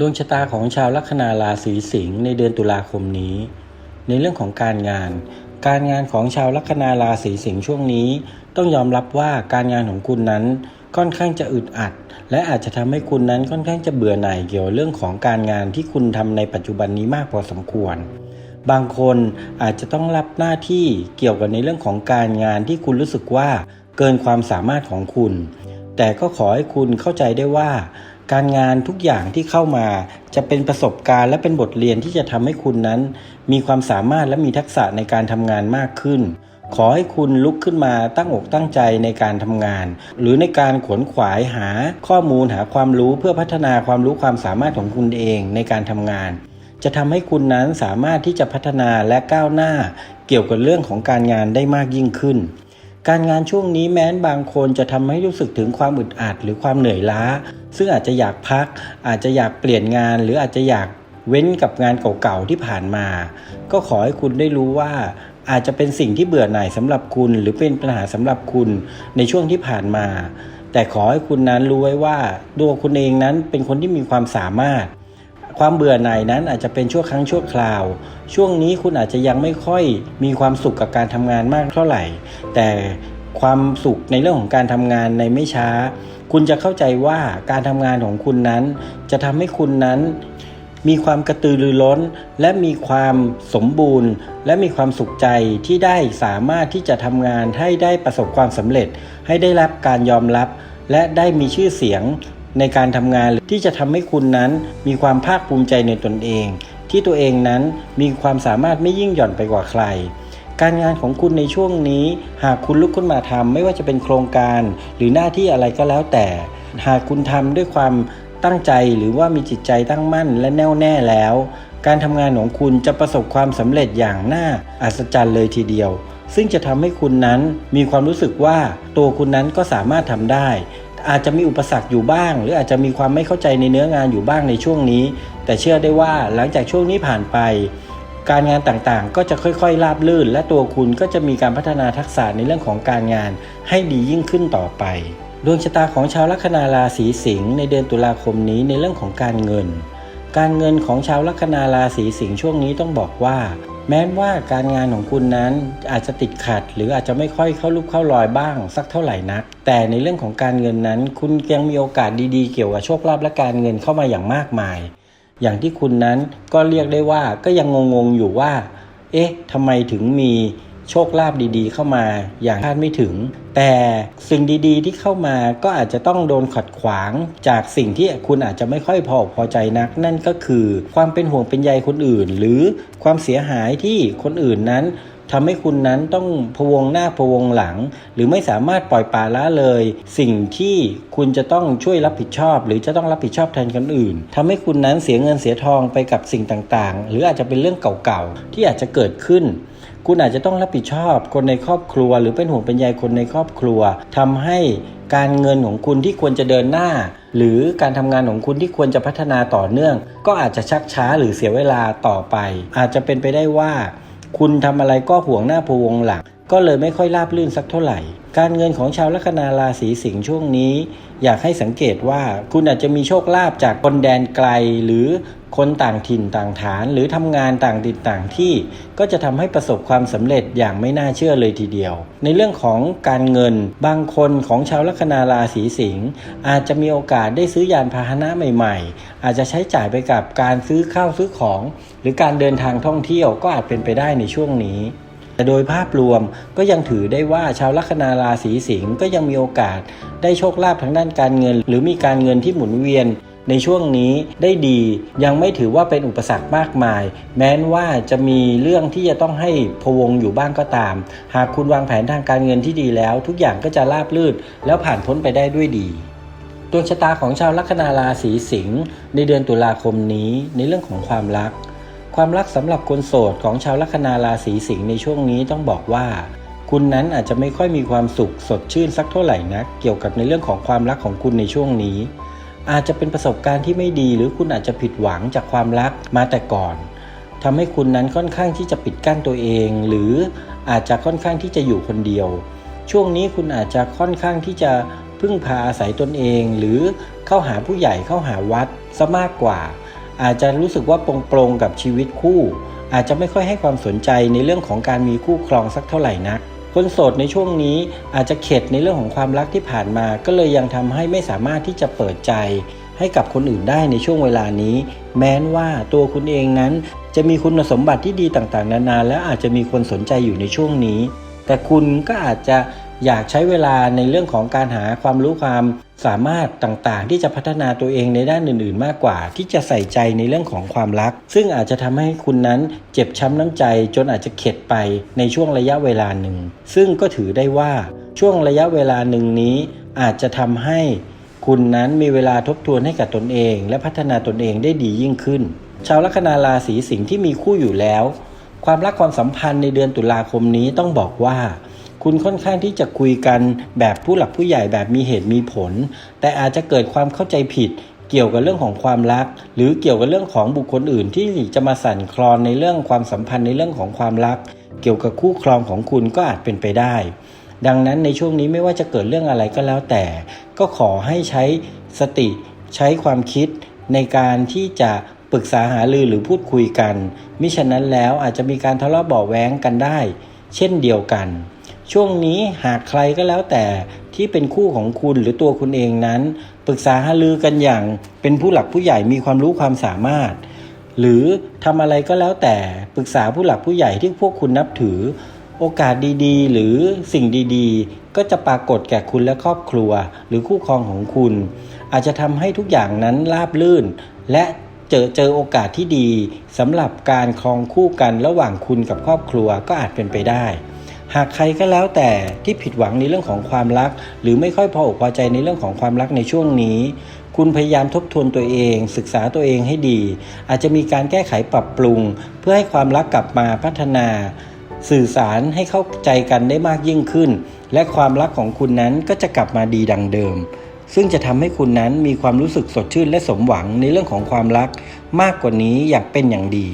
ดวงชะตาของชาวลัคนาราศีสิงห์ในเดือนตุลาคมนี้ ในเรื่องของการงาน การงานของชาวลัคนาราศีสิงห์ช่วงนี้ ต้องยอมรับว่าการงานของคุณนั้นค่อนข้างจะอึดอัด และอาจจะทำให้คุณนั้นค่อนข้างจะเบื่อหน่ายเกี่ยวกับเรื่องของการงานที่คุณทำในปัจจุบันนี้มากพอสมควร บางคนอาจจะต้องรับหน้าที่เกี่ยวกับในเรื่องของการงานที่คุณรู้สึกว่าเกินความสามารถของคุณ แต่ก็ขอให้คุณเข้าใจได้ว่า การงานทุกอย่างที่เข้ามาจะเป็นประสบการณ์และเป็นบทเรียนที่จะทำให้คุณนั้น มีความสามารถและมีทักษะในการทำงานมากขึ้น ขอให้คุณลุกขึ้นมาตั้งอกตั้งใจในการทำงาน หรือในการขวนขวายหาข้อมูลหาความรู้เพื่อพัฒนาความรู้ความสามารถของคุณเองในการทำงาน จะทำให้คุณนั้นสามารถที่จะพัฒนาและก้าวหน้า เกี่ยวกับเรื่องของการงานได้มากยิ่งขึ้น การงานช่วงนี้แม้นบางคนจะทำให้รู้สึกถึงความอึดอัดหรือความเหนื่อยล้า ซึ่งอาจจะอยากพัก อาจจะอยากเปลี่ยนงาน หรืออาจจะอยากเว้นกับงานเก่าๆที่ผ่านมา ก็ขอให้คุณได้รู้ว่าอาจจะเป็นสิ่งที่เบื่อหน่ายสำหรับคุณ หรือเป็นปัญหาสำหรับคุณในช่วงที่ผ่านมา แต่ขอให้คุณนั้นรู้ไว้ว่าตัวคุณเองนั้นเป็นคนที่มีความสามารถ ความเบื่อหน่ายนั้นอาจจะเป็นชั่วครั้งชั่วคราว ช่วงนี้คุณอาจจะยังไม่ค่อยมีความสุขกับการทำงานมากเท่าไหร่ แต่ความสุขในเรื่องของการทำงานในไม่ช้า คุณจะเข้าใจว่าการทำงานของคุณนั้น จะทำให้คุณนั้น มีความกระตือรือร้น และมีความสมบูรณ์ และมีความสุขใจที่ได้สามารถที่จะทำงานให้ได้ประสบความสำเร็จ ให้ได้รับการยอมรับ และได้มีชื่อเสียง ในการทำงานที่จะทำให้คุณนั้นมีความภาคภูมิใจในตนเอง ที่ตัวเองนั้นมีความสามารถไม่ยิ่งหย่อนไปกว่าใคร การงานของคุณในช่วงนี้ หากคุณลุกขึ้นมาทำไม่ว่าจะเป็นโครงการหรือหน้าที่อะไรก็แล้วแต่ หากคุณทำด้วยความตั้งใจหรือว่ามีจิตใจตั้งมั่นและแน่วแน่แล้ว การทำงานของคุณจะประสบความสำเร็จอย่างน่าอัศจรรย์เลยทีเดียวซึ่งจะทำให้คุณนั้นมีความรู้สึกว่าตัวคุณนั้นก็สามารถทำได้ อาจจะมีอุปสรรคอยู่บ้าง หรืออาจจะมีความไม่เข้าใจในเนื้องานอยู่บ้างในช่วงนี้ แต่เชื่อได้ว่าหลังจากช่วงนี้ผ่านไป การงานต่างๆ ก็จะค่อยๆราบลื่น และตัวคุณก็จะมีการพัฒนาทักษะในเรื่องของการงาน ให้ดียิ่งขึ้นต่อไปดวงชะตาของชาวลัคนาราศีสิงห์ในเดือนตุลาคมนี้ในเรื่องของการเงิน การเงินของชาวลัคนาราศีสิงห์ช่วงนี้ต้องบอกว่า แม้ว่าการงานของคุณนั้นอาจจะติดขัด หรืออาจจะไม่ค่อยเข้ารูปเข้ารอยบ้าง สักเท่าไหร่นัก แต่ในเรื่องของการเงินนั้น คุณยังมีโอกาสดีๆ เกี่ยวกับโชคลาภและการเงินเข้ามาอย่างมากมาย อย่างที่คุณนั้นก็เรียกได้ว่าก็ยังงงๆอยู่ว่า เอ๊ะทำไมถึงมี โชคลาภดีๆ เข้ามาอย่างคาดไม่ถึง แต่สิ่งดีๆ ที่เข้ามาก็อาจจะต้องโดนขัดขวางจากสิ่งที่คุณอาจจะไม่ค่อยพอพอใจนัก นั่นก็คือความเป็นห่วงเป็นใยคนอื่น หรือความเสียหายที่คนอื่นนั้นทำให้คุณนั้นต้องพะวงหน้าพะวงหลัง หรือไม่สามารถปล่อยปละละเลย สิ่งที่คุณจะต้องช่วยรับผิดชอบ หรือจะต้องรับผิดชอบแทนคนอื่นทำให้คุณนั้นเสียเงินเสียทองไปกับสิ่งต่างๆ หรืออาจจะเป็นเรื่องเก่าๆที่อาจจะเกิดขึ้น คุณอาจจะต้องรับผิดชอบคนในครอบครัว หรือเป็นห่วงเป็นใยคนในครอบครัวทำให้การเงินของคุณที่ควรจะเดินหน้า หรือการทำงานของคุณที่ควรจะพัฒนาต่อเนื่อง ก็อาจจะชักช้าหรือเสียเวลาต่อไป อาจจะเป็นไปได้ว่า คุณทำอะไรก็ห่วงหน้าพวงหลังก็เลยไม่ค่อยราบรื่นสักเท่าไหร่ การเงินของชาวลัคนาราศีสิงห์ช่วงนี้ อยากให้สังเกตว่าคุณอาจจะมีโชคลาภจากคนแดนไกล หรือ คนต่างถิ่นต่างฐาน หรือทำงานต่างถิ่นต่างที่ ก็จะทำให้ประสบความสำเร็จอย่างไม่น่าเชื่อเลยทีเดียว ในเรื่องของการเงินบางคนของชาวลัคนาราศีสิงห์อาจจะมีโอกาสได้ซื้อยานพาหนะใหม่ ๆ อาจจะใช้จ่ายไปกับการซื้อข้าวซื้อของ หรือการเดินทางท่องเที่ยวก็อาจเป็นไปได้ในช่วงนี้แต่โดยภาพรวมก็ยังถือได้ว่าชาวลัคนาราศีสิงห์ก็ยังมีโอกาสได้โชคลาภทางด้านการเงิน หรือมีการเงินที่หมุนเวียน ในช่วงนี้ได้ดียังไม่ถือว่าเป็นอุปสรรคมากมาย แม้นว่าจะมีเรื่องที่จะต้องให้พวงอยู่บ้างก็ตาม หากคุณวางแผนทางการเงินที่ดีแล้ว ทุกอย่างก็จะราบรื่นแล้วผ่านพ้นไปได้ด้วยดีดวงชะตาของชาวลัคนาราศีสิงห์ในเดือนตุลาคมนี้ในเรื่องของความรัก ความรักสำหรับคนโสดของชาวลัคนาราศีสิงห์ในช่วงนี้ต้องบอกว่า คุณนั้นอาจจะไม่ค่อยมีความสุขสดชื่นสักเท่าไหร่นักเกี่ยวกับในเรื่องของความรักของคุณในช่วงนี้ อาจจะเป็นประสบการณ์ที่ไม่ดีหรือคุณอาจจะผิดหวังจากความรักมาแต่ก่อนทำให้คุณนั้นค่อนข้างที่จะปิดกั้นตัวเอง หรืออาจจะค่อนข้างที่จะอยู่คนเดียว ช่วงนี้คุณอาจจะค่อนข้างที่จะพึ่งพาอาศัยตนเอง หรือเข้าหาผู้ใหญ่เข้าหาวัดซะมากกว่า อาจจะรู้สึกว่าปรงๆกับชีวิตคู่ อาจจะไม่ค่อยให้ความสนใจในเรื่องของการมีคู่ครองสักเท่าไหร่นัก คนโสดในช่วงนี้อาจจะเข็ดในเรื่องของความรักที่ผ่านมา ก็เลยยังทำให้ไม่สามารถที่จะเปิดใจ ให้กับคนอื่นได้ในช่วงเวลานี้ แม้นว่าตัวคุณเองนั้น จะมีคุณสมบัติที่ดีต่างๆ นานาและอาจจะมีคนสนใจอยู่ในช่วงนี้ แต่คุณก็อาจจะอยากใช้เวลาในเรื่องของการหาความรู้ความ สามารถต่างๆ ที่จะพัฒนาตัวเองในด้านอื่นๆ มากกว่า ที่จะใส่ใจในเรื่องของความรัก ซึ่งอาจจะทำให้คุณนั้นเจ็บช้ำน้ำใจ จนอาจจะเข็ดไปในช่วงระยะเวลาหนึ่ง ซึ่งก็ถือได้ว่าช่วงระยะเวลาหนึ่งนี้ อาจจะทำให้คุณนั้นมีเวลาทบทวนให้กับตนเอง และพัฒนาตนเองได้ดียิ่งขึ้น ชาวลัคนาราศีสิงห์ที่มีคู่อยู่แล้ว ความรักความสัมพันธ์ในเดือนตุลาคมนี้ต้องบอกว่า คุณค่อนข้างที่จะคุยกันแบบผู้หลักผู้ใหญ่แบบมีเหตุมีผล แต่อาจจะเกิดความเข้าใจผิดเกี่ยวกับเรื่องของความรัก หรือเกี่ยวกับเรื่องของบุคคลอื่นที่จะมาสั่นคลอนในเรื่องความสัมพันธ์ในเรื่องของความรัก เกี่ยวกับคู่ครองของคุณก็อาจเป็นไปได้ ดังนั้นในช่วงนี้ไม่ว่าจะเกิดเรื่องอะไรก็แล้วแต่ ก็ขอให้ใช้สติใช้ความคิดในการที่จะปรึกษาหารือหรือพูดคุยกัน มิฉะนั้นแล้วอาจจะมีการทะเลาะเบาแว้งกันได้ เช่นเดียวกัน ช่วงนี้หากใครก็แล้วแต่ที่เป็นคู่ของคุณหรือตัวคุณเองนั้น ปรึกษาหารือกันอย่างเป็นผู้หลักผู้ใหญ่มีความรู้ความสามารถ หรือทำอะไรก็แล้วแต่ปรึกษาผู้หลักผู้ใหญ่ที่พวกคุณนับถือ โอกาสดีๆ หรือสิ่งดีๆ ก็จะปรากฏแก่คุณและครอบครัว หรือคู่ครองของคุณ อาจจะทำให้ทุกอย่างนั้นราบลื่น และเจอเจอโอกาสที่ดีสำหรับการครองคู่กันระหว่างคุณกับครอบครัวก็อาจเป็นไปได้ หากใครก็แล้วแต่ที่ผิดหวังในเรื่องของความรัก หรือไม่ค่อยพออกพอใจในเรื่องของความรักในช่วงนี้ คุณพยายามทบทวนตัวเอง ศึกษาตัวเองให้ดี อาจจะมีการแก้ไขปรับปรุง เพื่อให้ความรักกลับมาพัฒนา สื่อสารให้เข้าใจกันได้มากยิ่งขึ้น และความรักของคุณนั้นก็จะกลับมาดีดังเดิม ซึ่งจะทำให้คุณนั้นมีความรู้สึกสดชื่นและสมหวังในเรื่องของความรัก มากกว่านี้อย่างเป็นอย่างดี